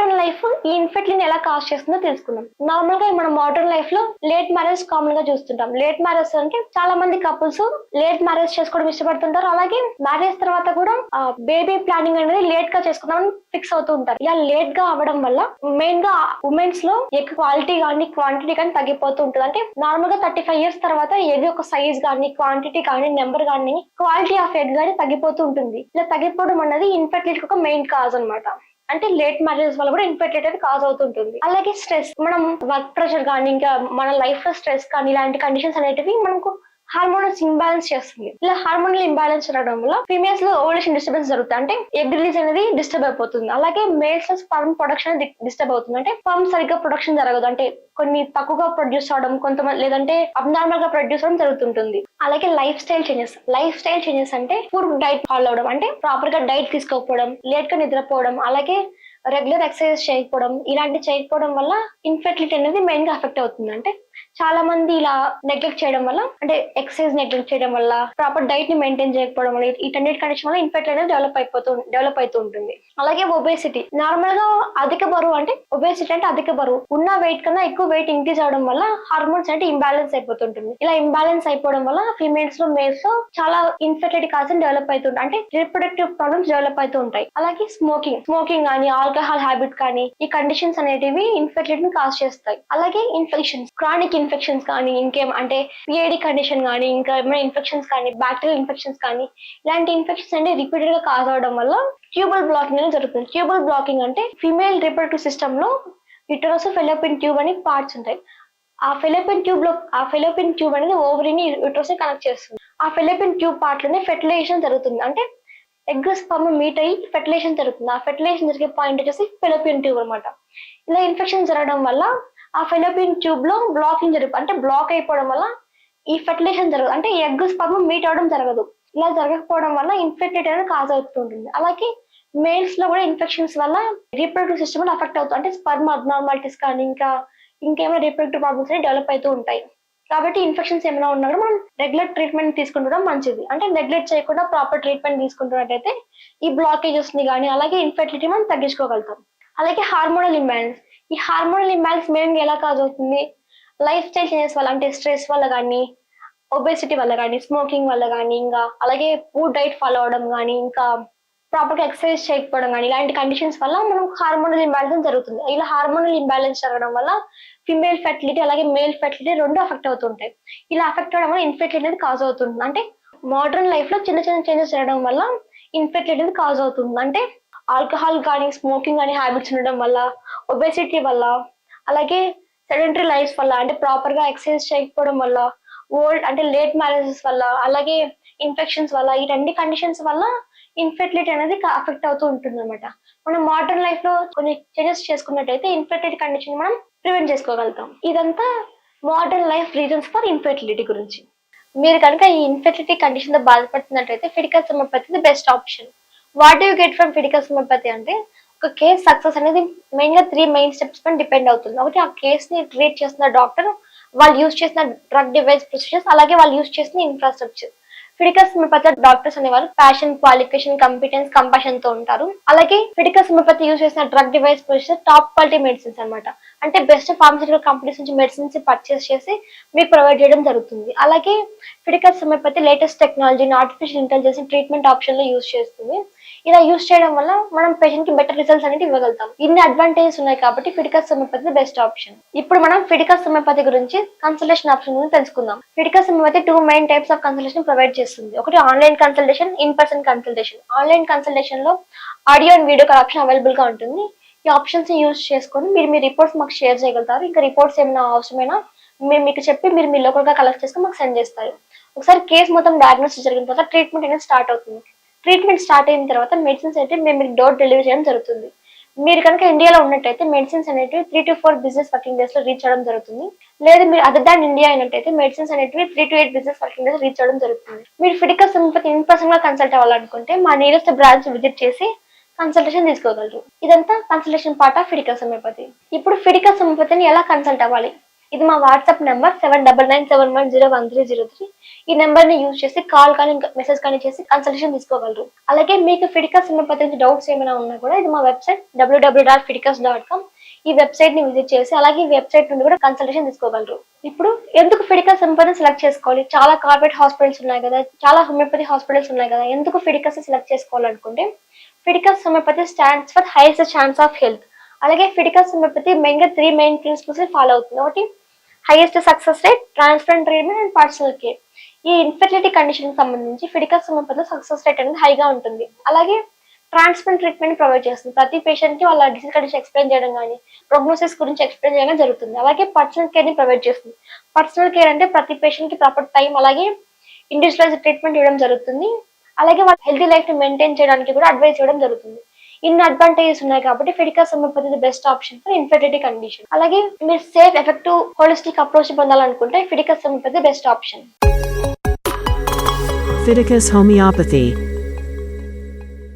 Modern life ఈ ఇన్ఫెక్ట్లీని ఎలా cause చేస్తుందో తెలుసుకుందాం. నార్మల్గా మనం మోడర్న్ లైఫ్లో లేట్ మ్యారేజ్ కామన్గా చూస్తుంటాం. లేట్ మ్యారేజ్ అంటే చాలా మంది కపుల్స్ లేట్ మ్యారేజ్ చేసుకోవడం ఇష్టపడుతుంటారు. అలాగే మ్యారేజ్ తర్వాత కూడా బేబీ ప్లానింగ్ అనేది లేట్గా చేసుకుందామని ఫిక్స్ అవుతూ ఉంటారు. ఇలా లేట్గా అవ్వడం వల్ల మెయిన్గా ఉమెన్స్లో ఎగ్ క్వాలిటీ కానీ క్వాంటిటీ కానీ తగ్గిపోతూ ఉంటుంది. అంటే నార్మల్గా థర్టీ ఫైవ్ ఇయర్స్ తర్వాత ఎగ్ యొక్క సైజ్ కానీ క్వాంటిటీ కానీ నెంబర్ కానీ క్వాలిటీ ఆఫ్ ఎగ్ కానీ తగ్గిపోతూ ఉంటుంది. ఇలా తగ్గిపోవడం అనేది ఇన్ఫెర్టిలిటీ ఒక మెయిన్ కాజ్ అన్నమాట. అంటే లేట్ మ్యారేజ్ వల్ల కూడా ఇన్ఫెక్టెడ్ అనేది కాజ్ అవుతుంటుంది. అలాగే స్ట్రెస్ మనం వర్క్ ప్రెషర్ కానీ ఇంకా మన లైఫ్లో స్ట్రెస్ కానీ ఇలాంటి కండిషన్స్ అనేటివి మనకు హార్మోనల్స్ ఇంబ్యాలెన్స్ చేస్తుంది. ఇలా హార్మోనల్ ఇంబ్యాలెన్స్ జరగడం వల్ల ఫీమేల్స్లో ఓవలేషన్ డిస్టర్బెన్స్ జరుగుతుంది. అంటే ఎగ్ రిలీజ్ అనేది డిస్టర్బ్ అయిపోతుంది. అలాగే మేల్స్లో స్పర్మ్ ప్రొడక్షన్ డిస్టర్బ్ అవుతుంది. అంటే స్పర్మ్ సరిగ్గా ప్రొడక్షన్ జరగదు. అంటే కొన్ని తక్కువగా ప్రొడ్యూస్ అవడం కొంతమంది లేదంటే అబ్నార్మల్గా ప్రొడ్యూస్ అవడం జరుగుతుంటుంది. అలాగే lifestyle changes. Lifestyle changes అంటే ఫుడ్ డైట్ ఫాలో అవడం. అంటే ప్రాపర్గా డైట్ తీసుకోకపోవడం లేట్గా నిద్రపోవడం అలాగే రెగ్యులర్ ఎక్సర్సైజ్ చేయకపోవడం ఇలాంటి చేయకపోవడం వల్ల ఇన్ఫెర్టిలిటీ అనేది మెయిన్గా అఫెక్ట్ అవుతుంది. అంటే చాలా మంది ఇలా నెగ్లెక్ట్ చేయడం వల్ల అంటే ఎక్సర్సైజ్ నెగ్లెక్ట్ చేయడం వల్ల ప్రాపర్ డైట్ని మెయింటైన్ చేయకపోవడం వల్ల వీటన్నిటి కండిషన్ వల్ల ఇన్ఫెక్ట్ అనేది డెవలప్ అయిపోతూ డెవలప్ అవుతూ ఉంటుంది. అలాగే ఒబేసిటీ నార్మల్గా అధిక బరువు అంటే ఒబేసిటీ అంటే అధిక బరువు. ఉన్న వెయిట్ కన్నా ఎక్కువ వెయిట్ ఇంక్రీజ్ అవడం వల్ల హార్మోన్స్ అంటే ఇంబ్యాలెన్స్ అయిపోతుంటుంది. ఇలా ఇంబ్యాలెన్స్ అయిపోవడం వల్ల ఫీమేల్స్లో మేల్స్లో చాలా ఇన్ఫెక్టెడ్ కాల్స్ డెవలప్ అవుతుంటాయి అంటే రిప్రొడక్టివ్ ప్రాబ్లమ్స్ డెవలప్ అవుతూ ఉంటాయి. అలాగే స్మోకింగ్ స్మోకింగ్ కానీ ఆల్కహాల్ హ్యాబిట్ కానీ ఈ కండిషన్స్ అనేటివి ఇన్ఫెర్టిలిటీని కాజ్ చేస్తాయి. అలాగే ఇన్ఫెక్షన్స్ క్రానిక్ ఇన్ఫెక్షన్స్ కానీ ఇంకేం అంటే పిఐడి కండిషన్ కానీ ఇంకా ఏమైనా ఇన్ఫెక్షన్స్ కానీ బ్యాక్టీరియల్ ఇన్ఫెక్షన్స్ కానీ ఇలాంటి ఇన్ఫెక్షన్స్ అంటే రిపీటెడ్గా కాజ్ అవడం వల్ల ట్యూబల్ బ్లాకింగ్ అనేది జరుగుతుంది. ట్యూబల్ బ్లాకింగ్ అంటే ఫిమేల్ రిప్రొడక్టివ్ సిస్టమ్లో యుటరస్ ఫెలోపిన్ ట్యూబ్ అని పార్ట్స్ ఉంటాయి. ఆ ఫెలోపిన్ ట్యూబ్లో ఆ ఫెలోపిన్ ట్యూబ్ అనేది ఓవరీని యుటరస్ని కనెక్ట్ చేస్తుంది. ఆ ఫెలోపిన్ ట్యూబ్ పార్ట్లోనే ఫెర్టిలైజేషన్ జరుగుతుంది. అంటే ఎగ్ స్పర్మ్ మీట్ అయ్యి ఫెర్టిలైజేషన్ జరుగుతుంది. ఆ ఫెర్టిలైజేషన్ జరిగే పాయింట్ వచ్చేసి ఫెలోపియన్ ట్యూబ్ అనమాట ఇలా ఇన్ఫెక్షన్ జరగడం వల్ల ఆ ఫెలోపియన్ ట్యూబ్లో బ్లాకింగ్ జరుగు అంటే బ్లాక్ అయిపోవడం వల్ల ఈ ఫెర్టిలైజేషన్ జరగదు అంటే ఎగ్ స్పర్మ్ మీట్ అవడం జరగదు. ఇలా జరగకపోవడం వల్ల ఇన్ఫెక్టెడ్ అనేది కాజ్ అవుతుంటుంది అలాగే మేల్స్లో కూడా ఇన్ఫెక్షన్స్ వల్ల రీప్రొడక్టివ్ సిస్టమ్ అఫెక్ట్ అవుతుంది అంటే స్పర్మ్ అబ్నార్మాలిటీస్ కానీ ఇంకా ఇంకేమైనా రీప్రొడక్టివ్ ప్రాబ్లమ్స్ అనేవి డెవలప్ అవుతూ ఉంటాయి. కాబట్టి ఇన్ఫెక్షన్స్ ఏమైనా ఉన్నా కూడా మనం రెగ్యులర్ ట్రీట్మెంట్ తీసుకుంటడం మంచిది. అంటే నెగ్లెక్ట్ చేయకుండా ప్రాపర్ ట్రీట్మెంట్ తీసుకుంటున్నట్టయితే ఈ బ్లాకేజెస్ని కానీ అలాగే ఇన్ఫెర్టిలిటీ మనం తగ్గించుకోగలుగుతాం. అలాగే హార్మోనల్ ఇంబ్యాలెన్స్ ఈ హార్మోనల్ ఇంబ్యాలెన్స్ మెయిన్ ఎలా కాజ్ అవుతుంది. లైఫ్ స్టైల్ చేంజెస్ వల్ల అంటే స్ట్రెస్ వల్ల కానీ ఒబేసిటీ వల్ల కానీ స్మోకింగ్ వల్ల కానీ ఇంకా అలాగే ఫుడ్ డైట్ ఫాలో అవడం కానీ ఇంకా ప్రాపర్గా ఎక్సర్సైజ్ చేయకపోవడం కానీ ఇలాంటి కండిషన్స్ వల్ల మనం హార్మోనల్ ఇంబ్యాలెన్స్ జరుగుతుంది. ఇలా హార్మోనల్ ఇంబ్యాలెన్స్ జరగడం వల్ల ఫిమేల్ ఫెర్టిలిటీ అలాగే మేల్ ఫెర్టిలిటీ రెండు అఫెక్ట్ అవుతుంటాయి. ఇలా అఫెక్ట్ అవడం వల్ల ఇన్ఫెర్టిలిటీ అనేది కాజ్ అవుతుంది. అంటే మోడర్న్ లైఫ్లో చిన్న చిన్న చేంజెస్ జరగడం వల్ల ఇన్ఫెర్టిలిటీ అనేది కాజ్ అవుతుంది. అంటే ఆల్కహాల్ కానీ స్మోకింగ్ కానీ హ్యాబిట్స్ ఉండడం వల్ల ఒబేసిటీ వల్ల అలాగే సెడెంటరీ లైఫ్ వల్ల అంటే ప్రాపర్గా ఎక్సర్సైజ్ చేయకపోవడం వల్ల ఓల్డ్ అంటే లేట్ మ్యారేజెస్ వల్ల అలాగే ఇన్ఫెక్షన్స్ వల్ల ఈ రెండు కండిషన్స్ వల్ల ఇన్ఫెర్టిలిటీ అనేది అఫెక్ట్ అవుతూ ఉంటుంది అనమాట మనం మోడర్న్ లైఫ్లో కొన్ని చేంజెస్ చేసుకున్నట్టయితే ఇన్ఫెర్టిలిటీ కండిషన్ మనం ప్రివెంట్ చేసుకోగలుగుతాం. ఇదంతా modern life reasons for infertility గురించి. మీరు కనుక ఈ ఇన్ఫెర్టిలిటీ కండిషన్తో బాధపడుతున్నట్టయితే ఫిడికల్ సమర్పతి best option what you get from ఫిడికల్ homeopathy అంటే ఒక కేస్ సక్సెస్ అనేది మెయిన్గా త్రీ మెయిన్ స్టెప్స్ పైన డిపెండ్ అవుతుంది. ఒకటి ఆ కేస్ని ట్రీట్ చేస్తున్న డాక్టర్ వాళ్ళు యూజ్ చేసిన డ్రగ్ డివైస్ ప్రొసీజర్స్ అలాగే వాళ్ళు యూజ్ చేసిన ఇన్ఫ్రాస్ట్రక్చర్ ఫిడికస్ హోమియోపతి డాక్టర్స్ అనేవారు ప్యాషన్ క్వాలిఫికేషన్ కంపిటెన్స్ కంపాషన్తో ఉంటారు. అలాగే ఫిడికస్ హోమియోపతి యూజ్ చేసిన drug device procedure top quality medicines అన్నమాట. అంటే బెస్ట్ ఫార్మసిటికల్ కంపెనీస్ నుంచి మెడిసిన్స్ పర్చేస్ చేసి మీకు ప్రొవైడ్ చేయడం జరుగుతుంది. అలాగే ఫిడికల్ సమయపతి లేటెస్ట్ టెక్నాలజీని ఆర్టిఫిషియల్ ఇంటెలిజెన్స్ ట్రీట్మెంట్ ఆప్షన్లో యూజ్ చేస్తుంది. ఇలా యూజ్ చేయడం వల్ల మనం పేషెంట్కి బెటర్ రిజల్ట్స్ అనేది ఇవ్వగలుగుతాం. ఇన్ని అడ్వాంటేజెస్ ఉన్నాయి కాబట్టి ఫిడికస్ హోమియోపతి బెస్ట్ ఆప్షన్ ఇప్పుడు మనం ఫిడికస్ హోమియోపతి గురించి కన్సల్టేషన్ ఆప్షన్ గురించి తెలుసుకుందాం. Fiticus homeopathy two main types of consultation provide చేస్తుంది. ఒకటి online consultation in person consultation online కన్సల్టేషన్లో audio and video call option అవైలబుల్గా ఉంటుంది. ఈ ఆప్షన్స్ యూజ్ చేసుకొని మీరు మీ రిపోర్ట్స్ మాకు షేర్ చేయగలుగుతారు. ఇంకా రిపోర్ట్స్ ఏమైనా అవసరమైనా మేము మీకు చెప్పి మీరు మీ లోకల్గా కలెక్ట్ చేసుకుని మాకు సెండ్ చేస్తారు. ఒకసారి కేసు మొత్తం డయాగ్నోసిస్ జరిగిన తర్వాత ట్రీట్మెంట్ అనేది స్టార్ట్ అవుతుంది. ట్రీట్మెంట్ స్టార్ట్ అయిన తర్వాత మెడిసిన్స్ అయితే మేము మీకు డోర్ డెలివరీ చేయడం జరుగుతుంది. మీరు కనుక ఇండియాలో ఉన్నట్టయితే మెడిసిన్స్ అనేటివి three to four business working డేస్లో రీచ్ అవ్వడం జరుగుతుంది. లేదు మీరు అదర్ దాన్ ఇండియా అయినట్టయితే మెడిసిన్స్ అనేటివి three to eight business working days reach అవ్వడం జరుగుతుంది. మీరు ఫిడికల్ సంపతి ఇన్ పర్సన్గా కన్సల్ట్ అవ్వాలనుకుంటే మా నియరెస్ట్ బ్రాంచ్ విజిట్ చేసి కన్సల్టేషన్ తీసుకోగలరు. ఇదంతా consultation part of Fiticus homeopathy ఇప్పుడు ఫిడికల్ సమయపతిని ఎలా కన్సల్ట్ అవ్వాలి? ఇది మా WhatsApp number seven double nine seven one zero one three zero three ఈ నెంబర్ని యూజ్ చేసి కాల్ కానీ మెసేజ్ కానీ చేసి కన్సల్టేషన్ తీసుకోగలరు. అలాగే మీకు ఫిడికస్ సంబంధించి నుంచి డౌట్స్ ఏమైనా ఉన్నా కూడా ఇది మా website W W W dot Fiticus dot com ఈ వెబ్సైట్ని విజిట్ చేసి అలాగే ఈ వెబ్సైట్ నుండి కూడా కన్సల్టేషన్ తీసుకోగలరు. ఇప్పుడు ఎందుకు ఫిడికస్ సంపదని సెలెక్ట్ చేసుకోవాలి? చాలా కార్పొరేట్ హాస్పిటల్స్ ఉన్నాయి కదా చాలా హోమియోపతి హాస్పిటల్స్ ఉన్నాయి కదా ఎందుకు ఫిడికస్ సెలెక్ట్ చేసుకోవాలనుకుంటే Fiticus homeopathy stands for highest chance of health అలాగే ఫిడికస్ హోమియోపతి మెయిన్గా త్రీ మెయిన్ ప్రిన్సిపల్స్ ఫాలో అవుతుంది. ఒకటి highest success rate transparent treatment and personal care ఈ ఇన్ఫెర్టిలిటీ కండిషన్ సంబంధించి ఫిడికస్ హోమియోపతిలో సక్సెస్ రేట్ అనేది హైగా ఉంటుంది. అలాగే ట్రాన్స్ఫరెంట్ ట్రీట్మెంట్ ప్రొవైడ్ చేస్తుంది. ప్రతి పేషెంట్కి వాళ్ళ డిసీజ్ కండిషన్ ఎక్స్ప్లెయిన్ చేయడం కానీ ప్రోగ్నోసిస్ గురించి ఎక్స్ప్లెయిన్ చేయడం జరుగుతుంది. అలాగే పర్సనల్ కేర్ని ప్రొవైడ్ చేస్తుంది. పర్సనల్ కేర్ అంటే ప్రతి పేషెంట్కి ప్రాపర్ టైం అలాగే ఇండివిజువలైజ్ ట్రీట్మెంట్ ఇవ్వడం జరుగుతుంది. అలాగే వాళ్ళ హెల్తీ లైఫ్ని మెయింటైన్ చేయడానికి కూడా అడ్వైస్ చేయడం జరుగుతుంది. ఇన్ని అడ్వాంటేజెస్ ఉన్నాయి కాబట్టి Fiticus homeopathy best option for infertility condition అలాగే మీరు సేఫ్ ఎఫెక్టివ్ హోలిస్టిక్ అప్రోచ్ పొందాలనుకుంటే Fiticus homeopathy best option Fiticus Homeopathy